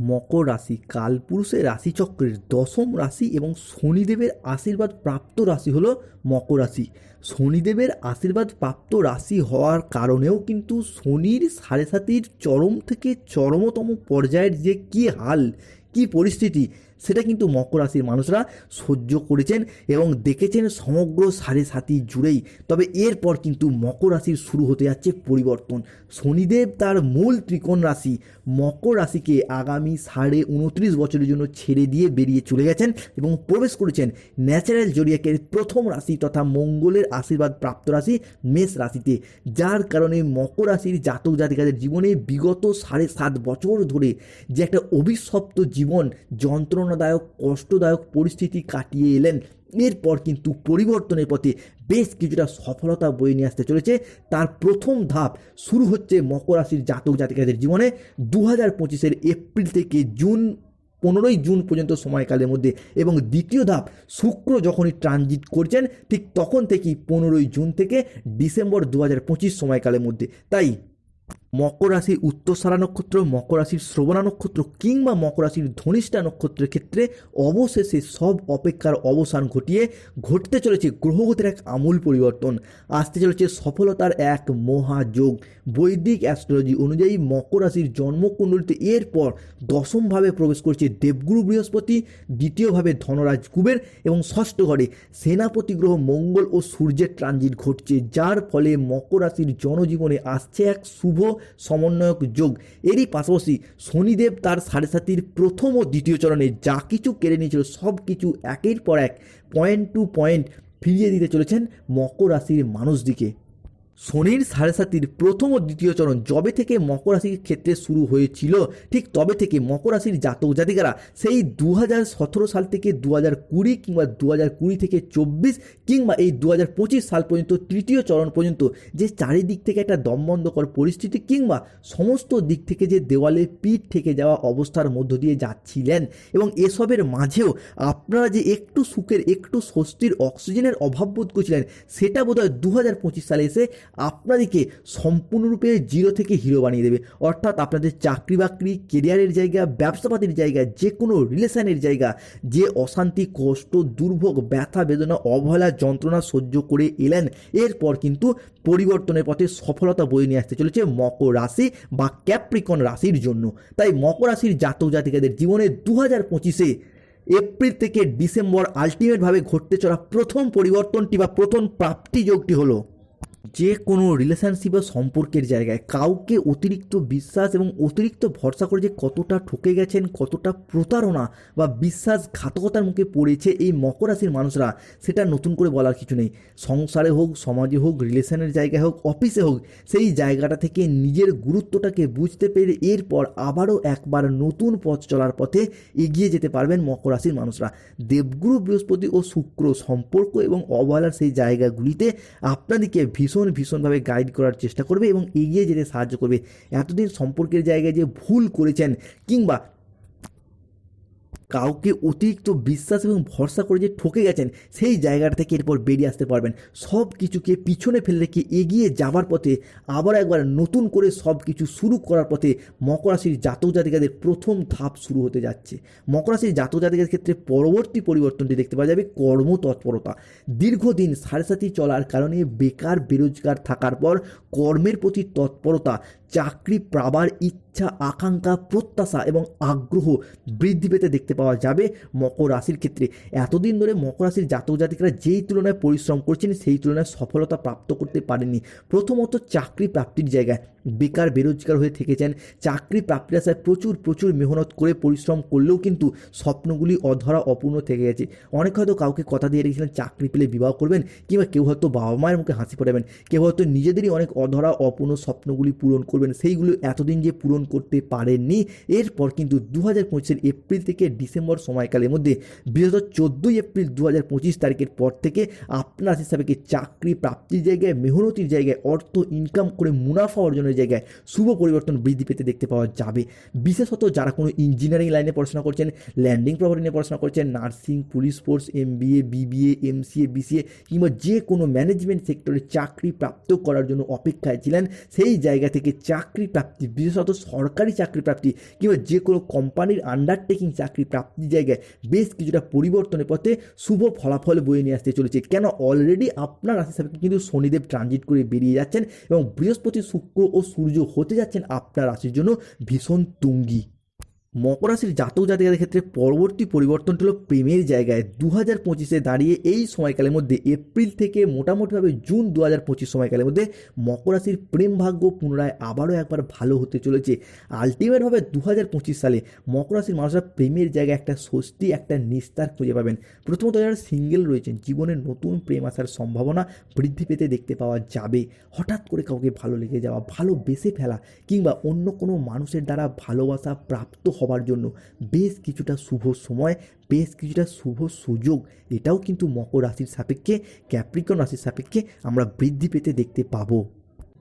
মকর রাশি, কালপুরুষের রাশিচক্রের দশম রাশি এবং শনিদেবের আশীর্বাদ প্রাপ্ত রাশি হলো মকর রাশি। শনিদেবের আশীর্বাদ প্রাপ্ত রাশি হওয়ার কারণেও কিন্তু শনির সাড়ে সাতির চরম থেকে চরমতম পর্যায়ের যে কী হাল, কী পরিস্থিতি সেটা কিন্তু মকর রাশির মানুষরা সহ্য করেছেন এবং দেখেছেন সমগ্র সাড়ে সাতি জুড়েই। তবে এরপর কিন্তু মকর রাশির শুরু হতে যাচ্ছে পরিবর্তন। শনিদেব তার মূল ত্রিকোণ রাশি, মকর রাশিকে আগামী সাড়ে উনত্রিশ বছরের জন্য ছেড়ে দিয়ে বেরিয়ে চলে গেছেন এবং প্রবেশ করেছেন ন্যাচারাল জরিয়াকের প্রথম রাশি তথা মঙ্গলের আশীর্বাদ প্রাপ্ত রাশি মেষ রাশিতে। যার কারণে মকর রাশির জাতক জাতিকাদের জীবনে বিগত সাড়ে সাত বছর ধরে যে একটা অভিশপ্ত জীবন যন্ত্রণাদায়ক কষ্টদায়ক পরিস্থিতি কাটিয়ে এলেন। এরপর কিন্তু পরিবর্তনের পথে বেশ কিছুটা সফলতা বয়ে নিয়ে আসতে চলেছে। তার প্রথম ধাপ শুরু হচ্ছে মকর রাশির জাতক জাতিকাদের জীবনে। দু হাজার পঁচিশের এপ্রিল থেকে জুন, পনেরোই জুন পর্যন্ত সময়কালের মধ্যে এবং দ্বিতীয় ধাপ শুক্র যখনই ট্রানজিট করছেন, ঠিক তখন থেকেই পনেরোই জুন থেকে ডিসেম্বর দু হাজার পঁচিশ সময়কালের মধ্যে। তাই মকর রাশির উত্তরসারা নক্ষত্র, মকর রাশির শ্রবণা নক্ষত্র কিংবা মকর রাশির ধনিষ্ঠা নক্ষত্রের ক্ষেত্রে অবশেষে সব অপেক্ষার অবসান ঘটিয়ে ঘটতে চলেছে গ্রহগতির এক আমূল পরিবর্তন। আসতে চলেছে সফলতার এক মহাযোগ। বৈদিক অ্যাস্ট্রোলজি অনুযায়ী মকর রাশির জন্মকুণ্ডলিতে এরপর দশমভাবে প্রবেশ করছে দেবগুরু বৃহস্পতি, দ্বিতীয়ভাবে ধনরাজ কুবের এবং ষষ্ঠ ঘরে সেনাপতি গ্রহ মঙ্গল ও সূর্যের ট্রানজিট ঘটছে, যার ফলে মকর রাশির জনজীবনে আসছে এক শুভ সমন্বয়ক যোগ। এরই পাশাপাশি শনিদেব তার সাড়ে সাতির প্রথম ও দ্বিতীয় চরণে যা কিছু কেড়ে নিয়েছিল, সব কিছু একের পর এক পয়েন্ট টু পয়েন্ট ফিরিয়ে দিতে চলেছেন মকর রাশির মানুষদিকে শনির সাড়ে সাতির প্রথম ও দ্বিতীয় চরণ যবে থেকে মকর রাশির ক্ষেত্রে শুরু হয়েছিল, ঠিক তবে থেকে মকর রাশির জাতক জাতিকারা সেই দু হাজার সতেরো সাল থেকে দু হাজার কুড়ি কিংবা দু কুড়ি থেকে চব্বিশ কিংবা এই দু হাজার পঁচিশ সাল পর্যন্ত তৃতীয় চরণ পর্যন্ত যে চারিদিক থেকে একটা দমবন্ধকর পরিস্থিতি কিংবা সমস্ত দিক থেকে যে দেওয়ালে পিঠ থেকে যাওয়া অবস্থার মধ্য দিয়ে যাচ্ছিলেন এবং এসবের মাঝেও আপনারা যে একটু সুখের, একটু স্বস্তির, অক্সিজেনের অভাব বোধ করছিলেন, সেটা বোধহয় দু হাজার পঁচিশ সালে এসে আপনাদেরকে সম্পূর্ণরূপে জিরো থেকে হিরো বানিয়ে দেবে। অর্থাৎ আপনাদের চাকরি বাকরি, কেরিয়ারের জায়গা, ব্যবসাপাতির জায়গা যে কোনো রিলেশনের জায়গা, যে অশান্তি, কষ্ট, দুর্ভোগ, ব্যথা, বেদনা, অবহেলা, যন্ত্রণা সহ্য করে এলেন, এরপর কিন্তু পরিবর্তনের পথে সফলতা বয়ে নিয়ে আসতে চলেছে মকর রাশি বা ক্যাপ্রিকন রাশির জন্য। তাই মকর রাশির জাতক জাতিকাদের জীবনে দু হাজার পঁচিশে এপ্রিল থেকে ডিসেম্বর আলটিমেটভাবে ঘটতে চলা প্রথম পরিবর্তনটি বা প্রথম প্রাপ্তি যোগটি হলো যে কোনো রিলেশনশিপ বা সম্পর্কের জায়গায় কাউকে অতিরিক্ত বিশ্বাস এবং অতিরিক্ত ভরসা করে যে কতটা ঠকে গেছেন, কতটা প্রতারণা বা বিশ্বাসঘাতকতার মুখে পড়েছে এই মকর রাশির মানুষরা, সেটা নতুন করে বলার কিছু নেই। সংসারে হোক, সমাজে হোক রিলেশনের জায়গায় হোক অফিসে হোক, সেই জায়গাটা থেকে নিজের গুরুত্বটাকে বুঝতে পেরে এরপর আবারও একবার নতুন পথ চলার পথে এগিয়ে যেতে পারবেন মকর রাশির মানুষরা। দেবগুরু বৃহস্পতি ও শুক্র সম্পর্ক এবং অবহেলার সেই জায়গাগুলিতে আপনাদেরকে ভীষণ ভীষণভাবে গাইড করার চেষ্টা করবে এবং এগিয়ে যেতে সাহায্য করবে। এতদিন সম্পর্কের জায়গায় যে ভুল করেছেন কিংবা কাউকে অতিরিক্ত বিশ্বাস এবং ভরসা করে যে ঠকে গেছেন, সেই জায়গাটা থেকে এরপর বেরিয়ে আসতে পারবেন। সব কিছুকে পিছনে ফেলে রেখে এগিয়ে যাবার পথে, আবার একবার নতুন করে সব কিছু শুরু করার পথে মকরাশির জাতক জাতিকাদের প্রথম ধাপ শুরু হতে যাচ্ছে। মকরাশির জাতক জাতিকাদের ক্ষেত্রে পরবর্তী পরিবর্তনটি দেখতে পাওয়া যাবে কর্মতৎপরতা। দীর্ঘদিন সাড়ে সাথী চলার কারণে বেকার, বেরোজগার থাকার পর কর্মের প্রতি তৎপরতা, চাকরি পাবার ইচ্ছা, আকাঙ্ক্ষা, প্রত্যাশা এবং আগ্রহ বৃদ্ধি পেতে দেখতে পাওয়া যাবে মকর রাশির ক্ষেত্রে। এতদিন ধরে মকর রাশির জাতক জাতিকরা যেই তুলনায় পরিশ্রম করছেন, সেই তুলনায় সফলতা প্রাপ্ত করতে পারেননি। প্রথমত চাকরি প্রাপ্তির জায়গায় বেকার, বেরোজগার হয়ে থেকেছেন। চাকরি প্রাপ্তির আশায় প্রচুর প্রচুর মেহনত করে পরিশ্রম করলেও কিন্তু স্বপ্নগুলি অধরা অপূর্ণ থেকে গেছে। অনেক হয়তো কাউকে কথা দিয়ে রেখেছিলেন, চাকরি পেলে বিবাহ করবেন, কিংবা কেউ হয়তো বাবা মায়ের মুখে হাসি পড়াবেন কেউ হয়তো নিজেদেরই অনেক অধরা, অপূর্ণ স্বপ্নগুলি পূরণ করবেন। সেইগুলো এতদিন যে পূরণ করতে পারেননি, এরপর কিন্তু দু হাজার এপ্রিল থেকে ডিসেম্বর সময়কালের মধ্যে বিশেষত চোদ্দোই এপ্রিল দু হাজার পঁচিশ তারিখের পর থেকে আপনার হিসাবে কি চাকরি প্রাপ্তির জায়গায়, মেহনতির জায়গায়, অর্থ ইনকাম করে মুনাফা অর্জনের জায়গায় শুভ পরিবর্তন বৃদ্ধি পেতে দেখতে পাওয়া যাবে? বিশেষত যারা কোনো ইঞ্জিনিয়ারিং লাইনে পড়াশোনা করছেন ল্যান্ডিং প্রপার্টি নিয়ে পড়াশোনা করছেন nursing police force M BA BBA MCA BCA কিংবা যে কোনো ম্যানেজমেন্ট সেক্টরে চাকরি প্রাপ্ত করার জন্য অপেক্ষায় ছিলেন, সেই জায়গা থেকে চাকরি প্রাপ্তি, বিশেষত সরকারি চাকরি প্রাপ্তি কিংবা যে কোনো কোম্পানির আন্ডারটেকিং চাকরি প্রাপ্তির জায়গায় বেশ কিছুটা পরিবর্তনের পথে শুভ ফলাফল বয়ে নিয়ে আসতে চলেছে। কেন? অলরেডি আপনার রাশি সাপেক্ষে কিন্তু শনিদেব ট্রানজিট করে বেরিয়ে যাচ্ছেন এবং বৃহস্পতি শুক্র ও সূর্য হতে যাচ্ছেন আপনার রাশির জন্য ভীষণ তুঙ্গি। মকর রাশির জাতক জাতিকাদের ক্ষেত্রে পরবর্তী পরিবর্তনটি হলো প্রেমের জায়গায়। দু হাজার পঁচিশে দাঁড়িয়ে এই সময়কালের মধ্যে এপ্রিল থেকে মোটামুটিভাবে জুন দু হাজার পঁচিশ সময়কালের মধ্যে মকর রাশির প্রেম ভাগ্য পুনরায় আবারও একবার ভালো হতে চলেছে। আলটিমেটভাবে দু হাজার পঁচিশ সালে মকর রাশির মানুষরা প্রেমের জায়গায় একটা স্বস্তি, একটা নিস্তার খুঁজে পাবেন। প্রথমত যারা সিঙ্গেল রয়েছেন, জীবনে নতুন প্রেম আসার সম্ভাবনা বৃদ্ধি পেতে দেখতে পাওয়া যাবে। হঠাৎ করে কাউকে ভালো লেগে যাওয়া, ভালো বেসে ফেলা কিংবা অন্য কোনো মানুষের দ্বারা ভালোবাসা প্রাপ্ত হবার জন্য। বেশ কিছুটা শুভ সময়, বেশ কিছুটা শুভ সুযোগ। এটাও কিন্তু মকর রাশির সাপেক্ষে ক্যাপ্রিকন রাশির সাপেক্ষে আমরা বৃদ্ধি পেতে দেখতে পাবো।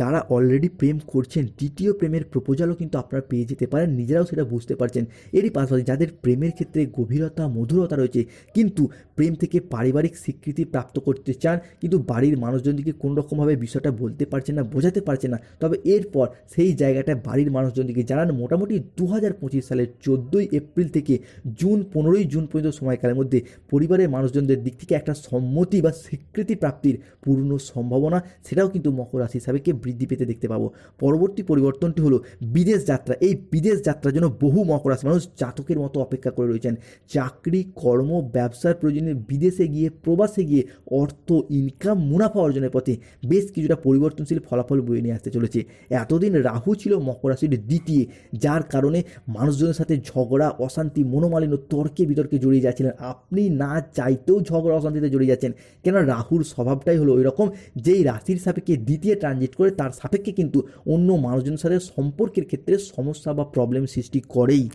যারা অলরেডি প্রেম করছেন, দ্বিতীয় প্রেমের প্রপোজালও কিন্তু আপনারা পেয়ে যেতে পারেন, নিজেরাও সেটা বুঝতে পারছেন। এরই পাশাপাশি যাদের প্রেমের ক্ষেত্রে গভীরতা, মধুরতা রয়েছে, কিন্তু প্রেম থেকে পারিবারিক স্বীকৃতি প্রাপ্ত করতে চান, কিন্তু বাড়ির মানুষজনকে কোনো রকমভাবে বিষয়টা বলতে পারছেন না, বোঝাতে পারছেন না, তবে এরপর সেই জায়গাটায় বাড়ির মানুষজনকে জানান, মোটামুটি দু হাজার পঁচিশ সালের চোদ্দোই এপ্রিল থেকে জুন, পনেরোই জুন পর্যন্ত সময়কালের মধ্যে পরিবারের মানুষজনদের দিক থেকে একটা সম্মতি বা স্বীকৃতি প্রাপ্তির পূর্ণ সম্ভাবনা, সেটাও কিন্তু মকর রাশি হিসাবে বৃদ্ধি পেতে দেখতে পাবো। পরবর্তী পরিবর্তনটি হলো বিদেশ যাত্রা। এই বিদেশ যাত্রার জন্য বহু মকর রাশি মানুষ জাতকের মতো অপেক্ষা করে রয়েছেন। চাকরি, কর্ম, ব্যবসার প্রয়োজনে বিদেশে গিয়ে, প্রবাসে গিয়ে অর্থ ইনকাম মুনাফা অর্জনের পথে বেশ কিছুটা পরিবর্তনশীল ফলাফল বয়ে নিয়ে আসতে চলেছে। এতদিন রাহু ছিল মকর রাশির দ্বিতীয়, যার কারণে মানুষজনের সাথে ঝগড়া, অশান্তি, মনোমালিন্য, তর্কে বিতর্কে জড়িয়ে যাচ্ছিলেন। আপনি না চাইতেও ঝগড়া, অশান্তিতে জড়িয়ে যাচ্ছেন। কেন রাহুর স্বভাবটাই হলো ওই রকম যেই রাশির সাপেক্ষে দ্বিতীয় ট্রানজিট করে তার সাপেক্ষে কিন্তু অন্য মানুষজনের সাথে সম্পর্কের ক্ষেত্রে সমস্যা বা প্রবলেম সৃষ্টি করেই।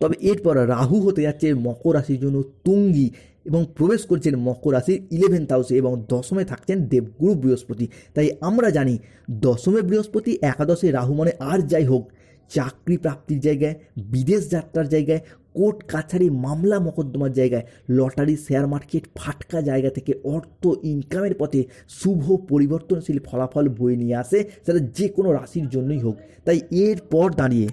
তবে এরপর রাহু হতে যাচ্ছে মকর রাশির জন্য তুঙ্গি এবং প্রবেশ করছেন মকর রাশির ইলেভেন্থ হাউসে এবং দশমে থাকছেন দেবগুরু বৃহস্পতি। তাই আমরা জানি দশমে বৃহস্পতি, একাদশে রাহু মানে আর যাই হোক, চাকরি প্রাপ্তির জায়গায়, বিদেশ যাত্রার জায়গায় কোর্ট কাছারি মামলা মোকদ্দমার জায়গায় লটারি শেয়ার মার্কেট ফাটকা জায়গা থেকে অর্থ ইনকামের পথে শুভ পরিবর্তনশীল ফলাফল বয়ে নিয়ে আসে, সেটা যে কোনো রাশির জন্যই হোক। তাই এরপর দাঁড়িয়ে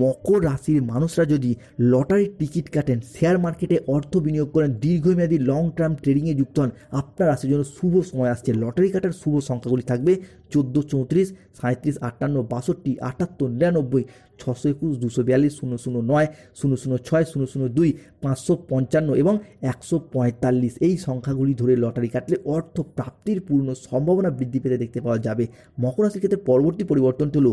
মকর রাশির মানুষরা যদি লটারির টিকিট কাটেন শেয়ার মার্কেটে অর্থ বিনিয়োগ করেন, দীর্ঘমেয়াদী লং টার্ম ট্রেডিংয়ে যুক্ত হন, আপনার রাশির জন্য শুভ সময় আসছে। লটারি কাটার শুভ সংখ্যাগুলি থাকবে চোদ্দ, চৌত্রিশ সাঁত্রিশ আটান্ন, বাষট্টি, আটাত্তর, নিরানব্বই, ছশো একুশ, দুশো বিয়াল্লিশ, শূন্য শূন্য নয়, শূন্য শূন্য ছয়, শূন্য শূন্য দুই, পাঁচশো পঞ্চান্ন এবং একশো পঁয়তাল্লিশ। এই সংখ্যাগুলি ধরে লটারি কাটলে অর্থ প্রাপ্তির পূর্ণ সম্ভাবনা বৃদ্ধি পেতে দেখতে পাওয়া যাবে। মকর রাশির ক্ষেত্রে পরবর্তী পরিবর্তনটি হলো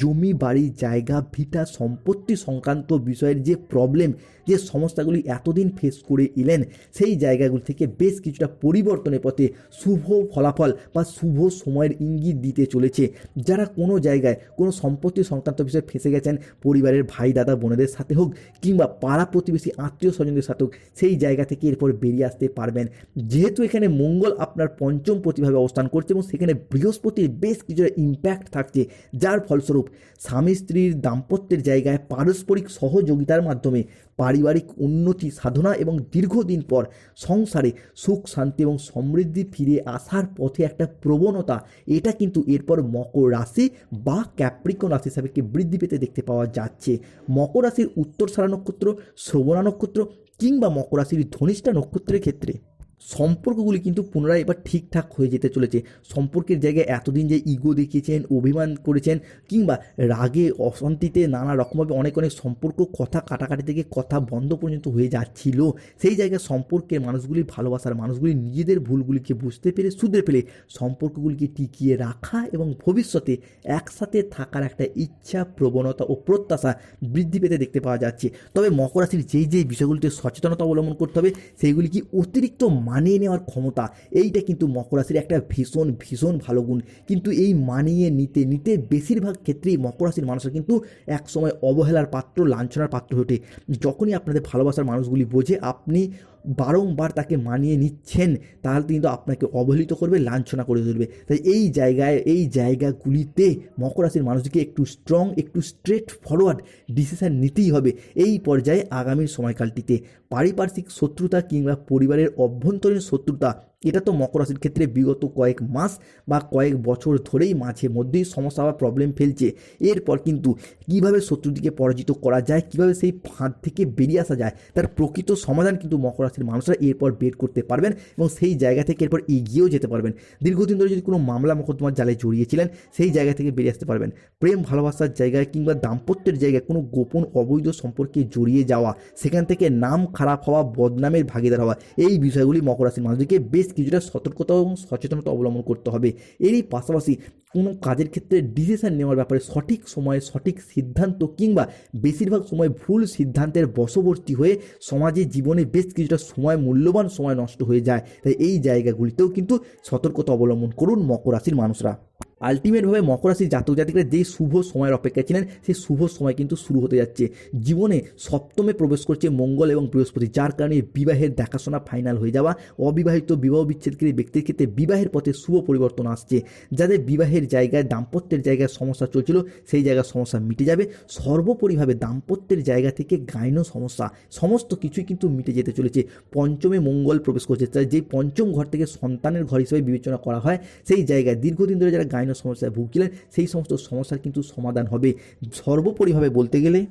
জমি, বাড়ি, জায়গা, ভিটা সম্পত্তি সংক্রান্ত বিষয়ের যে প্রবলেম যে সমস্যাগুলি এতদিন ফেস করে এলেন, সেই জায়গাগুলি থেকে বেশ কিছুটা পরিবর্তনের পথে শুভ ফলাফল বা শুভ সময়ের ইঙ্গিত দিতে চলেছে। যারা কোনো জায়গায় কোনো সম্পত্তি সংক্রান্ত বিষয়ে ফেসে গেছেন, পরিবারের ভাই, দাদা, বোনেদের সাথে হোক কিংবা পাড়া প্রতিবেশী, আত্মীয় স্বজনদের সাথে হোক, সেই জায়গা থেকে এরপর বেরিয়ে আসতে পারবেন। যেহেতু এখানে মঙ্গল আপনার পঞ্চম প্রতিভাবে অবস্থান করছে এবং সেখানে বৃহস্পতির বেশ কিছুটা ইম্প্যাক্ট থাকছে, যার ফলস্বরূপ স্বামী স্ত্রীর দাম্পত্যের জায়গায় পারস্পরিক সহযোগিতার মাধ্যমে পারিবারিক উন্নতি, সাধনা এবং দীর্ঘদিন পর সংসারে সুখ, শান্তি এবং সমৃদ্ধি ফিরে আসার পথে একটা প্রবণতা, এটা কিন্তু এরপর মকর রাশি বা ক্যাপ্রিকন রাশি হিসাবে বৃদ্ধি পেতে দেখতে পাওয়া যাচ্ছে। মকর রাশির উত্তর সারা নক্ষত্র, শ্রবণা নক্ষত্র কিংবা মকর রাশির ধনিষ্ঠা নক্ষত্রের ক্ষেত্রে। সম্পর্কগুলি কিন্তু পুনরায় এবার ঠিকঠাক হয়ে যেতে চলেছে। সম্পর্কের জায়গায় এতদিন যে ইগো দেখিয়েছেন, অভিমান করেছেন, কিংবা রাগে, অশান্তিতে নানা রকমভাবে অনেক অনেক সম্পর্ক কথা কাটাকাটি থেকে কথা বন্ধ পর্যন্ত হয়ে যাচ্ছিল, সেই জায়গায় সম্পর্কের মানুষগুলি ভালোবাসার মানুষগুলি নিজেদের ভুলগুলিকে বুঝতে পেরে, শুধরে পেলে সম্পর্কগুলিকে টিকিয়ে রাখা এবং ভবিষ্যতে একসাথে থাকার একটা ইচ্ছা প্রবণতা ও প্রত্যাশা বৃদ্ধি পেতে দেখতে পাওয়া যাচ্ছে। তবে মকর রাশির যেই যেই বিষয়গুলিতে সচেতনতা অবলম্বন করতে হবে, সেইগুলি কি অতিরিক্ত মানিয়ে নেওয়ার ক্ষমতা, এইটা কিন্তু মকর রাশির একটা ভীষণ ভীষণ ভালো গুণ। কিন্তু এই মানিয়ে নিতে নিতে বেশিরভাগ ক্ষেত্রেই মকর রাশির মানুষরা কিন্তু একসময় অবহেলার পাত্র, লাঞ্ছনার পাত্র হয়ে ওঠে। যখনই আপনাদের ভালোবাসার মানুষগুলি বোঝে, আপনি বারংবার তাকে মানিয়ে নিচ্ছেন, তাহলে কিন্তু আপনাকে অবহেলিত করবে, লাঞ্ছনা করে তুলবে। তাই এই জায়গায়, এই জায়গাগুলিতে মকর রাশির মানুষকে একটু স্ট্রং একটু স্ট্রেট ফরওয়ার্ড ডিসিশান নিতেই হবে। এই পর্যায়ে আগামীর সময়কালটিতে পারিপার্শ্বিক শত্রুতা কিংবা পরিবারের অভ্যন্তরীণ শত্রুতা এটা তো মকর রাশির ক্ষেত্রে বিগত কয়েক মাস বা কয়েক বছর ধরেই মাঝে মধ্যেই সমস্যা বা প্রবলেম ফেলছে। এরপর কিন্তু কীভাবে শত্রুটিকে পরাজিত করা যায়, কীভাবে সেই ফাঁদ থেকে বেরিয়ে আসা যায়, তার প্রকৃত সমাধান কিন্তু মকর রাশির মানুষরা এরপর বের করতে পারবেন এবং সেই জায়গা থেকে এরপর এগিয়েও যেতে পারবেন। দীর্ঘদিন ধরে যদি কোনো মামলা মোকদ্দমার জালে জড়িয়েছিলেন, সেই জায়গা থেকে বেরিয়ে আসতে পারবেন। প্রেম, ভালোবাসার জায়গায় কিংবা দাম্পত্যের জায়গায় কোনো গোপন অবৈধ সম্পর্কে জড়িয়ে যাওয়া, সেখান থেকে নাম খারাপ হওয়া, বদনামের ভাগিদার হওয়া, এই বিষয়গুলি মকর রাশির মানুষদেরকে বেশ কিছুটা সতর্কতা এবং সচেতনতা অবলম্বন করতে হবে। এরই পাশাপাশি কোনো কাজের ক্ষেত্রে ডিসিশন নেওয়ার ব্যাপারে সঠিক সময়ে সঠিক সিদ্ধান্ত কিংবা বেশিরভাগ সময় ভুল সিদ্ধান্তের বশবর্তী হয়ে সমাজে জীবনে বেশ কিছুটা সময়, মূল্যবান সময় নষ্ট হয়ে যায়। তাই এই জায়গাগুলিতেও কিন্তু সতর্কতা অবলম্বন করুন মকর রাশির মানুষরা। আলটিমেটভাবে মকর রাশির জাতক জাতিকরা যেই শুভ সময়ের অপেক্ষায় ছিলেন, সেই শুভ সময় কিন্তু শুরু হতে যাচ্ছে। জীবনে সপ্তমে প্রবেশ করছে মঙ্গল এবং বৃহস্পতি, যার কারণে বিবাহের দেখাশোনা ফাইনাল হয়ে যাওয়া, অবিবাহিত বিবাহ বিচ্ছেদকারী ব্যক্তির ক্ষেত্রে বিবাহের পথে শুভ পরিবর্তন আসছে। যাদের বিবাহের জায়গায় দাম্পত্যের জায়গায় সমস্যা চলছিল, সেই জায়গার সমস্যা মিটে যাবে। সর্বোপরিভাবে দাম্পত্যের জায়গা থেকে গাইন সমস্যা, সমস্ত কিছুই কিন্তু মিটে যেতে চলেছে। পঞ্চমে মঙ্গল প্রবেশ করছে যে পঞ্চম ঘর থেকে সন্তানের ঘর হিসেবে বিবেচনা করা হয়, সেই জায়গায় দীর্ঘদিন ধরে যারা গাইন সমস্যায় ভুগছিলেন সেই সমস্ত সমস্যার কিন্তু সমাধান হবে। সর্বোপরিভাবে বলতে গেলে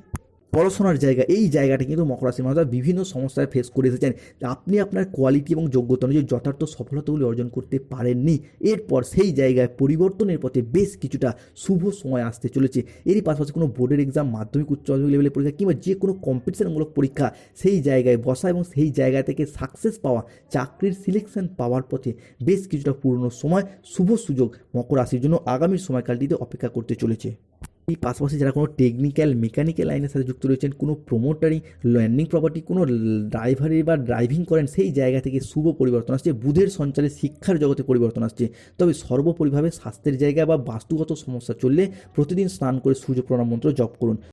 পড়াশোনার জায়গা, এই জায়গাটা কিন্তু মকর রাশির মানুষরা বিভিন্ন সমস্যায় ফেস করে এসেছেন। আপনি আপনার কোয়ালিটি এবং যোগ্যতা অনুযায়ী যথার্থ সফলতাগুলি অর্জন করতে পারেননি। এরপর সেই জায়গায় পরিবর্তনের পথে বেশ কিছুটা শুভ সময় আসতে চলেছে। এরই পাশাপাশি কোনো বোর্ডের এক্সাম মাধ্যমিক, উচ্চ মাধ্যমিক লেভেলের পরীক্ষা কিংবা যে কোনো কম্পিটিশনমূলক পরীক্ষা, সেই জায়গায় বসা এবং সেই জায়গা থেকে সাকসেস পাওয়া, চাকরির সিলেকশন পাওয়ার পথে বেশ কিছুটা পুরনো সময়, শুভ সুযোগ মকর রাশির জন্য আগামী সময়কালটিতে অপেক্ষা করতে চলেছে। এই পাশাপাশি যারা কোনো টেকনিক্যাল মেকানিক্যাল লাইনের সাথে যুক্ত রয়েছেন, কোনো প্রোমোটারি ল্যান্ডিং প্রপার্টি কোনো ড্রাইভারি বা ড্রাইভিং করেন, সেই জায়গা থেকে শুভ পরিবর্তন আসছে, বুধের সঞ্চারে শিক্ষার জগতে পরিবর্তন আসছে। তবে সর্বোপরিভাবে স্বাস্থ্যের জায়গা বা বাস্তুগত সমস্যা চললে প্রতিদিন স্নান করে সূর্য প্রণাম মন্ত্র জপ করুন।